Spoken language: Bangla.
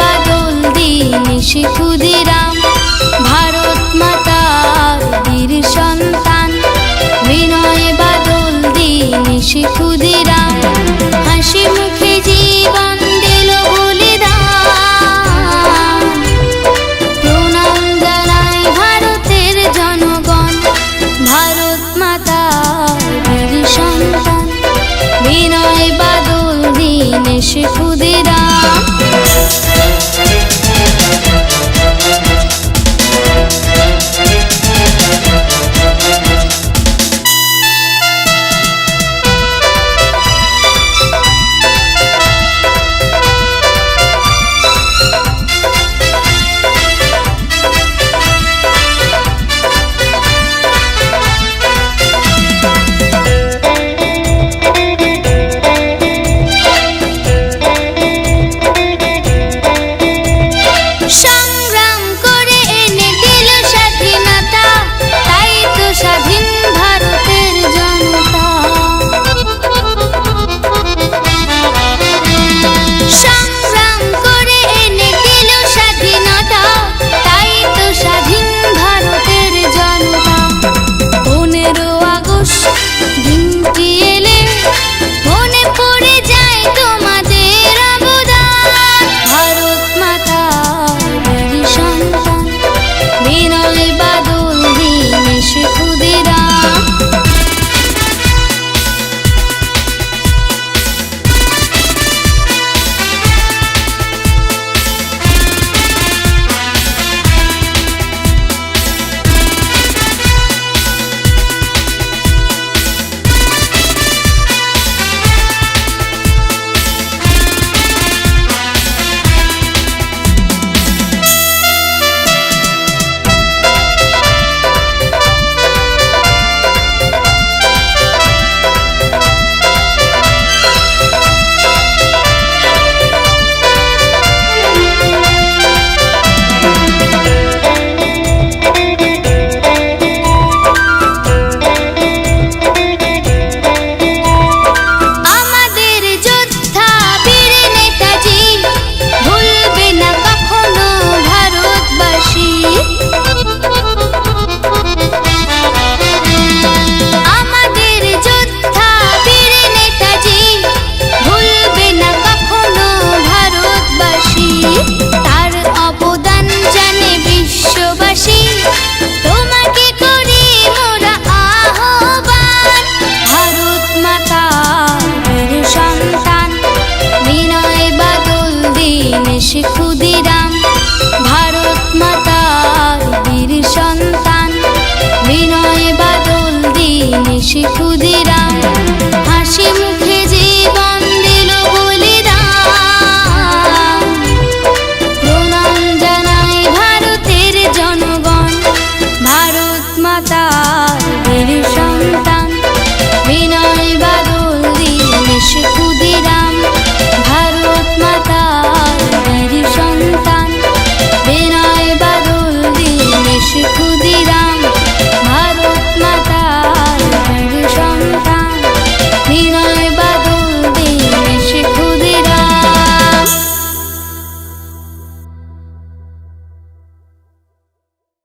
বাদল দিন শিশুদিরাম। ভারত মাতার বীর সন্তান, বিনয় বাদল দিন শিশুদিরাম। হাসি মুখে জীবন দিল বলিদান। প্রণাম ভারতের জনগণ, ভারত মাতার বীর সন্তান, বিনয় বাদল দিন শিশুদিরাম। she could